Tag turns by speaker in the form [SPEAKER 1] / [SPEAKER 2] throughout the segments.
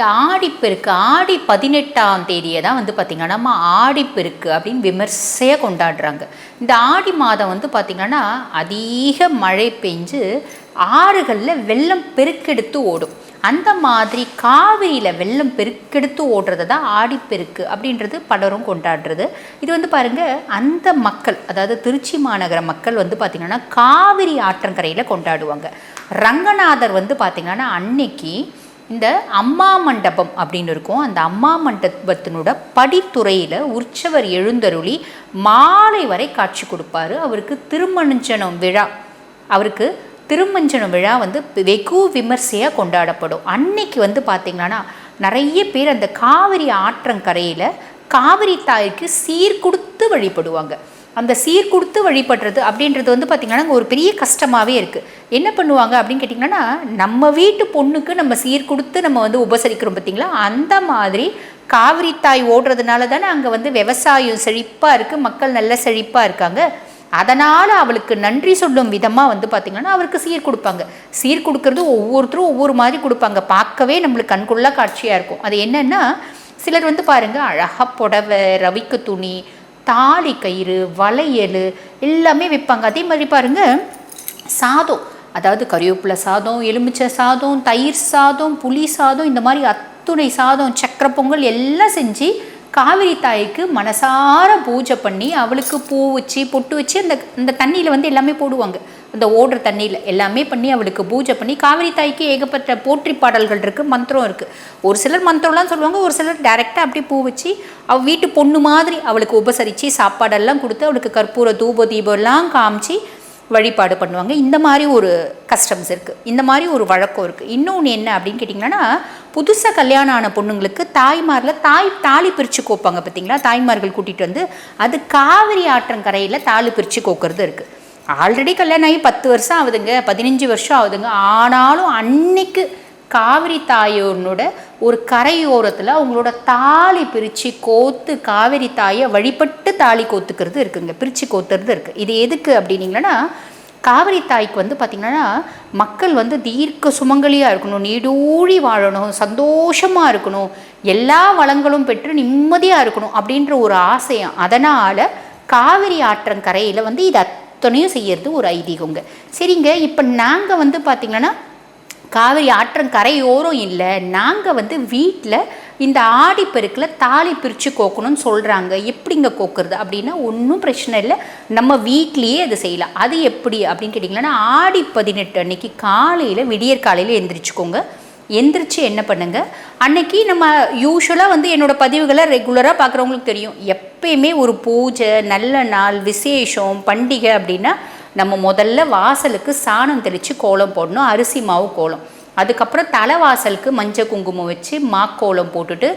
[SPEAKER 1] இந்த ஆடிப்பெருக்கு ஆடி பதினெட்டாம் தேதியை தான் வந்து பார்த்திங்கன்னா நம்ம ஆடிப்பெருக்கு அப்படின்னு விமர்சையாக கொண்டாடுறாங்க. இந்த ஆடி மாதம் வந்து பார்த்திங்கன்னா அதிக மழை பெஞ்சு ஆறுகளில் வெள்ளம் பெருக்கெடுத்து ஓடும். அந்த மாதிரி காவிரியில் வெள்ளம் பெருக்கெடுத்து ஓடுறது தான் ஆடிப்பெருக்கு அப்படின்றது பலரும் கொண்டாடுறது. இது வந்து பாருங்கள் அந்த மக்கள் அதாவது திருச்சி மாநகர மக்கள் வந்து பார்த்திங்கன்னா காவிரி ஆற்றங்கரையில் கொண்டாடுவாங்க. ரங்கநாதர் வந்து பார்த்திங்கன்னா அன்னைக்கு இந்த அம்மா மண்டபம் அப்படின்னு இருக்கும். அந்த அம்மா மண்டபத்தினோட படித்துறையில் உற்சவர் எழுந்தருளி மாலை வரை காட்சி கொடுப்பாரு. அவருக்கு திருமணஞ்சனம் விழா அவருக்கு திருமஞ்சனம் விழா வந்து வெகு விமர்சையாக கொண்டாடப்படும். அன்னைக்கு வந்து பார்த்திங்கன்னா நிறைய பேர் அந்த காவிரி ஆற்றங்கரையில் காவிரி தாய்க்கு சீர்கொடுத்து வழிபடுவாங்க. அந்த சீர் கொடுத்து வழிபடுறது அப்படின்றது வந்து பார்த்திங்கன்னா ஒரு பெரிய கஷ்டமாகவே இருக்குது என்ன பண்ணுவாங்க அப்படின்னு கேட்டிங்கன்னா நம்ம வீட்டு பொண்ணுக்கு நம்ம சீர் கொடுத்து நம்ம வந்து உபசரிக்கிறோம் பார்த்திங்களா அந்த மாதிரி காவிரி தாய் ஓடுறதுனால தானே அங்கே வந்து விவசாயம் செழிப்பாக இருக்குது மக்கள் நல்ல செழிப்பாக இருக்காங்க. அதனால் அவளுக்கு நன்றி சொல்லும் விதமாக வந்து பார்த்திங்கன்னா அவருக்கு சீர் கொடுப்பாங்க. சீர் கொடுக்கறது ஒவ்வொருத்தரும் ஒவ்வொரு மாதிரி கொடுப்பாங்க. பார்க்கவே நம்மளுக்கு கண்கொள்ளா காட்சியாக இருக்கும். அது என்னென்னா சிலர் வந்து பாருங்கள் அழகாக புடவை ரவிக்கு துணி தாலி கயிறு வளையல் எல்லாமே விற்பாங்க. அதே மாதிரி பாருங்கள் சாதம். அதாவது கறிவேப்பிலை சாதம் எலுமிச்சை சாதம் தயிர் சாதம் புளி சாதம் இந்த மாதிரி அத்துணை சாதம் சக்கரை பொங்கல் எல்லாம் செஞ்சு காவிரி தாய்க்கு மனசார பூஜை பண்ணி அவளுக்கு பூ வச்சு பொட்டு வச்சு அந்த அந்த தண்ணியில் வந்து எல்லாமே போடுவாங்க. அந்த ஓடுற தண்ணியில் எல்லாமே பண்ணி அவளுக்கு பூஜை பண்ணி காவிரி தாய்க்கு ஏகப்பட்ட போற்றி பாடல்கள் இருக்குது மந்திரம் இருக்குது ஒரு சிலர் மந்திரம்லாம் சொல்லுவாங்க ஒரு சிலர் டைரெக்டாக அப்படியே பூ வச்சு அவள் வீட்டு பொண்ணு மாதிரி அவளுக்கு உபசரித்து சாப்பாடெல்லாம் கொடுத்து அவளுக்கு கற்பூர தூப தீபம்லாம் காமிச்சு வழிபாடு பண்ணுவாங்க. இந்த மாதிரி ஒரு கஸ்டம்ஸ் இருக்குது இந்த மாதிரி ஒரு வழக்கம் இருக்குது இன்னொன்று என்ன அப்படின்னு கேட்டிங்கன்னா புதுசாக கல்யாணம் ஆன பொண்ணுங்களுக்கு தாய்மாரில் தாய் தாலி பிரித்து கோப்பாங்க பார்த்தீங்களா தாய்மார்கள் கூட்டிகிட்டு வந்து அது காவிரி ஆற்றங்கரையில் தாலி பிரித்து கோக்கிறது இருக்குது ஆல்ரெடி கல்யாணம் ஆகி பத்து வருஷம் ஆகுதுங்க பதினஞ்சு வருஷம் ஆகுதுங்க. ஆனாலும் அன்னைக்கு காவிரி தாயோனோட ஒரு கரையோரத்தில் அவங்களோட தாலி பிரித்து கோத்து காவிரி தாயை வழிபட்டு தாலி கோத்துக்கிறது இருக்குங்க பிரித்து கோத்துறது இருக்குது இது எதுக்கு அப்படின்னீங்கன்னா காவிரி தாய்க்கு வந்து பார்த்திங்கன்னா மக்கள் வந்து தீர்க்க சுமங்கலியாக இருக்கணும் நீடூழி வாழணும் சந்தோஷமாக இருக்கணும் எல்லா வளங்களும் பெற்று நிம்மதியாக இருக்கணும் அப்படின்ற ஒரு ஆசையம் அதனால் காவிரி ஆற்றங்கரையில் வந்து இது அத்தனையும் செய்கிறது ஒரு ஐதீகங்க. சரிங்க இப்போ நாங்கள் வந்து பார்த்திங்கன்னா காவிரி ஆற்றங்கரையோரம் இல்லை நாங்கள் வந்து வீட்டில் இந்த ஆடிப்பெருக்கில் தாலி பிரித்து கோக்கணும்னு சொல்கிறாங்க எப்படிங்க கோக்குறது அப்படின்னா ஒன்றும் பிரச்சனை இல்லை. நம்ம வீட்லேயே அது செய்யலாம். அது எப்படி அப்படின்னு கேட்டிங்கன்னா ஆடி பதினெட்டு அன்னைக்கு காலையில் விடியற் காலையில் எந்திரிச்சுக்கோங்க. எந்திரிச்சு என்ன பண்ணுங்க? அன்னைக்கு நம்ம யூஸ்வலாக வந்து என்னோட பதிவுகளை ரெகுலராக பார்க்குறவங்களுக்கு தெரியும். எப்பயுமே ஒரு பூஜை நல்ல நாள் விசேஷம் பண்டிகை அப்படின்னா நம்ம முதல்ல வாசலுக்கு சாணம் தெளித்து கோலம் போடணும் அரிசி மாவு கோலம். அதுக்கப்புறம் தலைவாசலுக்கு மஞ்சள் குங்குமம் வச்சு மாக்கோலம் போட்டுட்டு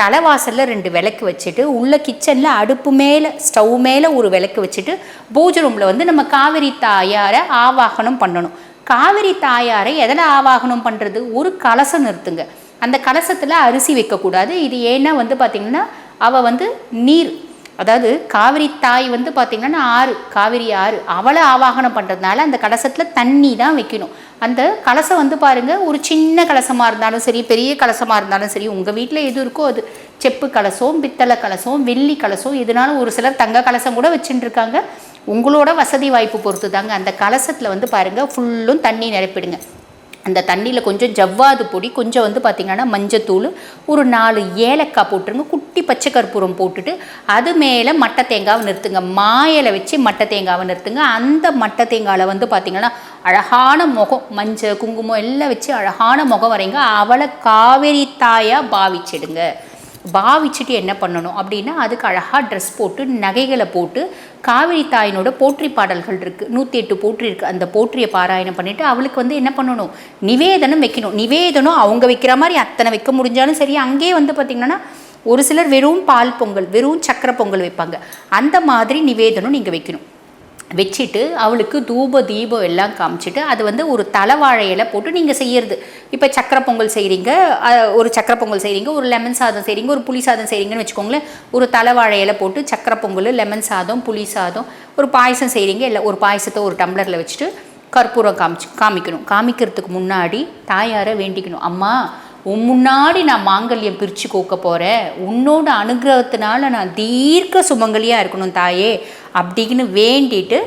[SPEAKER 1] தலைவாசலில் ரெண்டு விளக்கு வச்சுட்டு உள்ள கிச்சனில் அடுப்பு மேலே ஸ்டவ் மேலே ஒரு விளக்கு வச்சுட்டு பூஜை ரூமில் வந்து நம்ம காவிரி தாயாரை ஆவாகனம் பண்ணணும். காவிரி தாயாரை எதில் ஆவாகனம் பண்ணுறது ஒரு கலசம் நிறுத்துங்க. அந்த கலசத்தில் அரிசி வைக்கக்கூடாது. இது ஏன்னா வந்து பார்த்திங்கன்னா அவள் வந்து நீர் அதாவது காவிரி தாய் வந்து பார்த்திங்கன்னா ஆறு காவிரி ஆறு. அவளை ஆவாகனம் பண்ணுறதுனால அந்த கலசத்தில் தண்ணி தான் வைக்கணும். அந்த கலசம் வந்து பாருங்கள் ஒரு சின்ன கலசமாக இருந்தாலும் சரி பெரிய கலசமாக இருந்தாலும் சரி உங்கள் வீட்டில் எது இருக்கோ அது. செப்பு கலசம் பித்தளை கலசம் வெள்ளி கலசம் எதுனாலும் ஒரு சிலர் தங்க கலசம் கூட வச்சுட்டுருக்காங்க இருக்காங்க. உங்களோட வசதி வாய்ப்பு பொறுத்து தாங்க அந்த கலசத்தில் வந்து பாருங்கள் ஃபுல்லும் தண்ணி நிரப்பிடுங்க. அந்த தண்ணியில் கொஞ்சம் ஜவ்வாது பொடி கொஞ்சம் வந்து பார்த்திங்கன்னா மஞ்சத்தூள் ஒரு நாலு ஏலக்காய் போட்டுருங்க. குட்டி பச்சை கற்பூரம் போட்டுட்டு அது மேலே மட்டை தேங்காவை நிறுத்துங்க. மாயலை வச்சு மட்டை தேங்காவை நிறுத்துங்க. அந்த மட்டை தேங்காயில் வந்து பார்த்திங்கன்னா அழகான முகம் மஞ்சள் குங்குமம் எல்லாம் வச்சு அழகான முகம் வரைங்க அவளை காவேரி தாயாக பாவிச்சிடுங்க. பாவிச்சுட்டு என்ன பண்ணணும் அப்படின்னா அதுக்கு அழகாக ட்ரெஸ் போட்டு நகைகளை போட்டு காவிரி தாயினோட போற்றி பாடல்கள் இருக்குது நூற்றி எட்டு போற்றி இருக்குது அந்த போற்றியை பாராயணம் பண்ணிவிட்டு அவளுக்கு வந்து என்ன பண்ணணும்? நிவேதனம் வைக்கணும். நிவேதனம் அவங்க வைக்கிற மாதிரி அத்தனை வைக்க முடிஞ்சாலும் சரி அங்கேயே வந்து பார்த்திங்கன்னா ஒரு சிலர் வெறும் பால் பொங்கல் வெறும் சக்கரை பொங்கல் வைப்பாங்க. அந்த மாதிரி நிவேதனம் நீங்கள் வைக்கணும். வச்சுட்டு அவளுக்கு தூப தீபம் எல்லாம் காமிச்சிட்டு அது வந்து ஒரு தலைவாழையில போட்டு நீங்கள் செய்யறது. இப்போ சக்கரை பொங்கல் செய்கிறீங்க ஒரு சக்கரை பொங்கல் செய்கிறீங்க ஒரு லெமன் சாதம் செய்கிறீங்க ஒரு புளி சாதம் செய்கிறீங்கன்னு வச்சுக்கோங்களேன் ஒரு தலைவாழை போட்டு சக்கரை பொங்கல் லெமன் சாதம் புளி சாதம் ஒரு பாயசம் செய்கிறீங்க இல்லை ஒரு பாயசத்தை ஒரு டம்ளரில் வச்சுட்டு கற்பூரம் காமிச்சு காமிக்கணும். காமிக்கிறதுக்கு முன்னாடி தாயாரை வேண்டிக்கணும். அம்மா உன் முன்னாடி நான் மாங்கல்யம் பிரித்து கோக்க போகிறேன் உன்னோட அனுகிரகத்தினால நான் தீர்க்க சுமங்கலியாக இருக்கணும் தாயே அப்படின்னு வேண்டிட்டு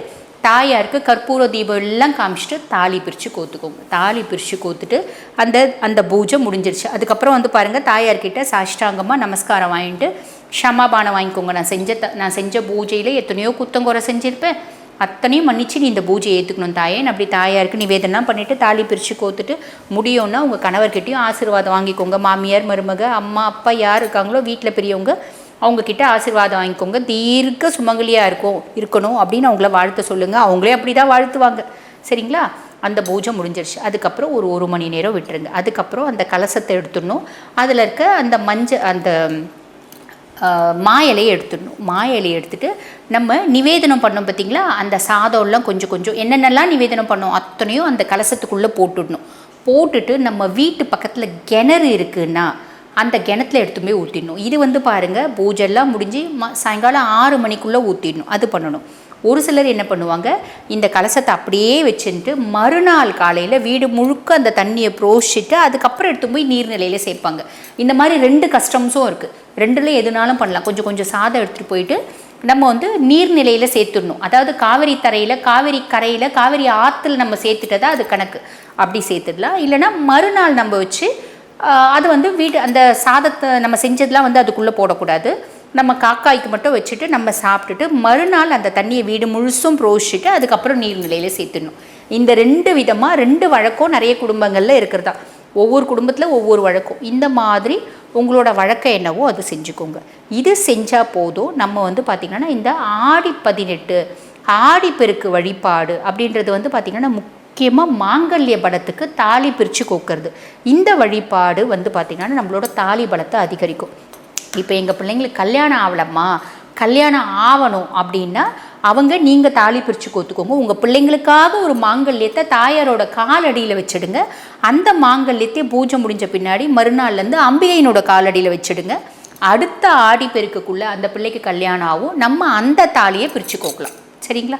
[SPEAKER 1] தாயாருக்கு கற்பூர தீபம் எல்லாம் காமிச்சிட்டு தாலி பிரித்து கோத்துக்கோங்க. தாலி பிரித்து கோத்துட்டு அந்த அந்த பூஜை முடிஞ்சிருச்சு. அதுக்கப்புறம் வந்து பாருங்கள் தாயார்கிட்ட சாஷ்டாங்கமாக நமஸ்காரம் வாங்கிட்டு ஷமாபானம் வாங்கிக்கோங்க. நான் செஞ்ச த நான் செஞ்ச பூஜையில் எத்தனையோ குத்தங்குறை செஞ்சுருப்பேன். அத்தனையும் மன்னிச்சு நீ இந்த பூஜையை ஏற்றுக்கணும் தாயேன்னு அப்படி தாயாருக்கு நிவேதனம் பண்ணிவிட்டு தாலி பிரித்து கோத்துட்டு முடியும்னா உங்கள் கணவர்கிட்டையும் ஆசீர்வாதம் வாங்கிக்கோங்க. மாமியார் மருமக அம்மா அப்பா யார் இருக்காங்களோ வீட்டில் பெரியவங்க அவங்கக்கிட்ட ஆசீர்வாதம் வாங்கிக்கோங்க. தீர்க்க சுமங்கலியாக இருக்கும் இருக்கணும் அப்படின்னு அவங்கள வாழ்த்த சொல்லுங்கள் அவங்களே அப்படி தான் வாழ்த்துவாங்க. சரிங்களா? அந்த பூஜை முடிஞ்சிருச்சு. அதுக்கப்புறம் ஒரு ஒரு மணி நேரம் விட்டுருங்க. அதுக்கப்புறம் அந்த கலசத்தை எடுத்துடணும். அதில் இருக்க அந்த மஞ்சள் அந்த மா இலையை எடுத்துடணும். மா இலையை நம்ம நிவேதனம் பண்ணோம் பார்த்திங்களா? அந்த சாதம்லாம் கொஞ்சம் கொஞ்சம் என்னென்னலாம் நிவேதனம் பண்ணோம்? அத்தனையும் அந்த கலசத்துக்குள்ளே போட்டுடணும். போட்டுட்டு நம்ம வீட்டு பக்கத்தில் கிணறு இருக்குன்னா அந்த கிணத்துல எடுத்து போய் ஊற்றிடணும் இது வந்து பாருங்கள் பூஜெல்லாம் முடிஞ்சு ம சாயங்காலம் ஆறு மணிக்குள்ளே ஊற்றிடணும் அது பண்ணணும். ஒரு சிலர் என்ன பண்ணுவாங்க இந்த கலசத்தை அப்படியே வச்சுட்டு மறுநாள் காலையில் வீடு முழுக்க அந்த தண்ணியை புரோஷிட்டு அதுக்கப்புறம் எடுத்து போய் நீர்நிலையில் சேர்ப்பாங்க. இந்த மாதிரி ரெண்டு கஸ்டம்ஸும் இருக்குது ரெண்டுல எதுனாலும் பண்ணலாம். கொஞ்சம் கொஞ்சம் சாதம் எடுத்துகிட்டு போயிட்டு நம்ம வந்து நீர்நிலையில் சேர்த்துடணும். அதாவது காவிரி தரையில் காவிரி கரையில் காவிரி ஆற்றுல நம்ம சேர்த்துட்டதா அது கணக்கு. அப்படி சேர்த்துடலாம். இல்லைன்னா மறுநாள் நம்ம வச்சு அது வந்து வீடு அந்த சாதத்தை நம்ம செஞ்சதெலாம் வந்து அதுக்குள்ளே போடக்கூடாது. நம்ம காக்காய்க்கு மட்டும் வச்சுட்டு நம்ம சாப்பிட்டுட்டு மறுநாள் அந்த தண்ணியை வீடு முழுசும் புரோஷிட்டு அதுக்கப்புறம் நீர்நிலையில் சேர்த்துடணும். இந்த ரெண்டு விதமாக ரெண்டு வழக்கம் நிறைய குடும்பங்களில் இருக்கிறதா. ஒவ்வொரு குடும்பத்தில் ஒவ்வொரு வழக்கம். இந்த மாதிரி உங்களோட வழக்கம் என்னவோ அது செஞ்சுக்கோங்க. இது செஞ்சால் போதும். நம்ம வந்து பார்த்திங்கன்னா இந்த ஆடி பதினெட்டு ஆடிப்பெருக்கு வழிபாடு அப்படின்றது வந்து பார்த்திங்கன்னா முக்கியமாக மாங்கல்ய பலத்துக்கு தாலி பிரித்து கோக்கிறது. இந்த வழிபாடு வந்து பார்த்திங்கன்னா நம்மளோட தாலி பலத்தை அதிகரிக்கும். இப்போ எங்கள் பிள்ளைங்களுக்கு கல்யாணம் ஆகலம்மா கல்யாணம் ஆகணும் அப்படின்னா அவங்க நீங்கள் தாலி பிரித்து கோத்துக்கோங்க. உங்கள் பிள்ளைங்களுக்காக ஒரு மாங்கல்யத்தை தாயாரோட காலடியில் வச்சிடுங்க. அந்த மாங்கல்யத்தை பூஜை முடிஞ்ச பின்னாடி மறுநாள்லேருந்து அம்பிகையினோட காலடியில் வச்சிடுங்க. அடுத்த ஆடி பெருக்குக்குள்ளே அந்த பிள்ளைக்கு கல்யாணம் ஆகும். நம்ம அந்த தாலியை பிரித்து கோக்கலாம். சரிங்களா?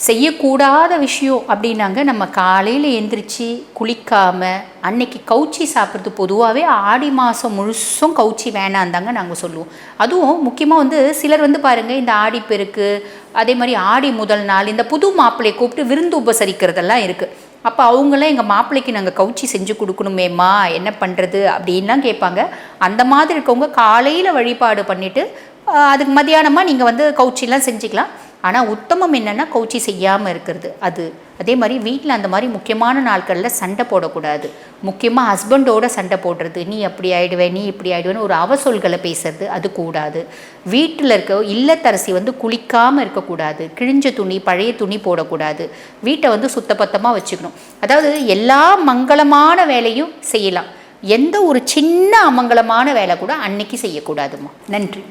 [SPEAKER 1] செய்யக்கூடாத விஷயம் அப்படின்னாங்க. நம்ம காலையில் எந்திரிச்சு குளிக்காமல் அன்னைக்கு கவுச்சி சாப்பிட்றது பொதுவாகவே ஆடி மாதம் முழுசும் கவுச்சி வேணாந்தாங்க நாங்கள் சொல்லுவோம். அதுவும் முக்கியமாக வந்து சிலர் வந்து பாருங்கள் இந்த ஆடிப்பெருக்கு அதே மாதிரி ஆடி முதல் நாள் இந்த புது மாப்பிள்ளையை கூப்பிட்டு விருந்து உபசரிக்கிறதெல்லாம் இருக்குது அப்போ அவங்களாம் எங்கள் மாப்பிள்ளைக்கு நாங்கள் கவுச்சி செஞ்சு கொடுக்கணுமேம்மா என்ன பண்ணுறது அப்படின்லாம் கேட்பாங்க. அந்த மாதிரி இருக்கவங்க காலையில் வழிபாடு பண்ணிவிட்டு அதுக்கு மதியானமாக நீங்கள் வந்து கவுச்சிலாம் செஞ்சுக்கலாம். ஆனால் உத்தமம் என்னென்னா கவுச்சி செய்யாமல் இருக்கிறது. அது அதே மாதிரி வீட்டில் அந்த மாதிரி முக்கியமான நாட்களில் சண்டை போடக்கூடாது. முக்கியமாக ஹஸ்பண்டோட சண்டை போடுறது. நீ அப்படி ஆகிடுவேன் நீ இப்படி ஆகிடுவேன்னு ஒரு அவசொல்களை பேசுறது அது கூடாது. வீட்டில் இருக்க இல்லத்தரசி வந்து குளிக்காமல் இருக்கக்கூடாது. கிழிஞ்ச துணி பழைய துணி போடக்கூடாது. வீட்டை வந்து சுத்தபத்தமாக வச்சுக்கணும். அதாவது எல்லா மங்களமான வேலையும் செய்யலாம். எந்த ஒரு சின்ன அமங்கலமான வேலை கூட அன்னைக்கு செய்யக்கூடாதுமா நன்றி.